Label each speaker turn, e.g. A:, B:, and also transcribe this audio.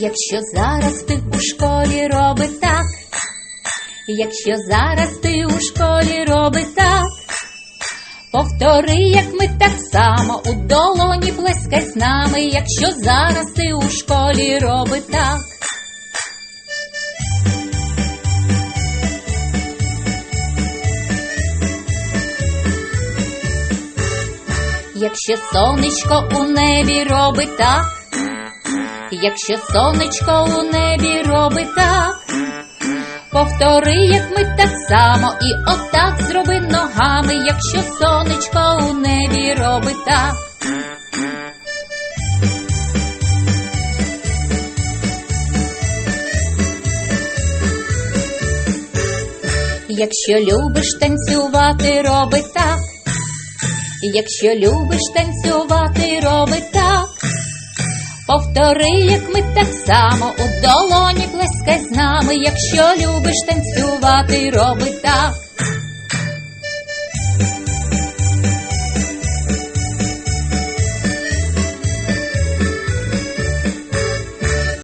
A: Якщо зараз ти у школі роби так, якщо зараз ти у школі роби так, повтори, як ми так само у долоні плескай з нами, якщо зараз ти у школі роби так. Якщо сонечко у небі робить так, якщо сонечко у небі робить так, повтори, як ми так само, і отак зроби ногами, якщо сонечко у небі робить так. Якщо любиш танцювати, роби так. Якщо любиш танцювати, роби так. Повтори, як ми так само у долоні плескай з нами, якщо любиш танцювати, роби.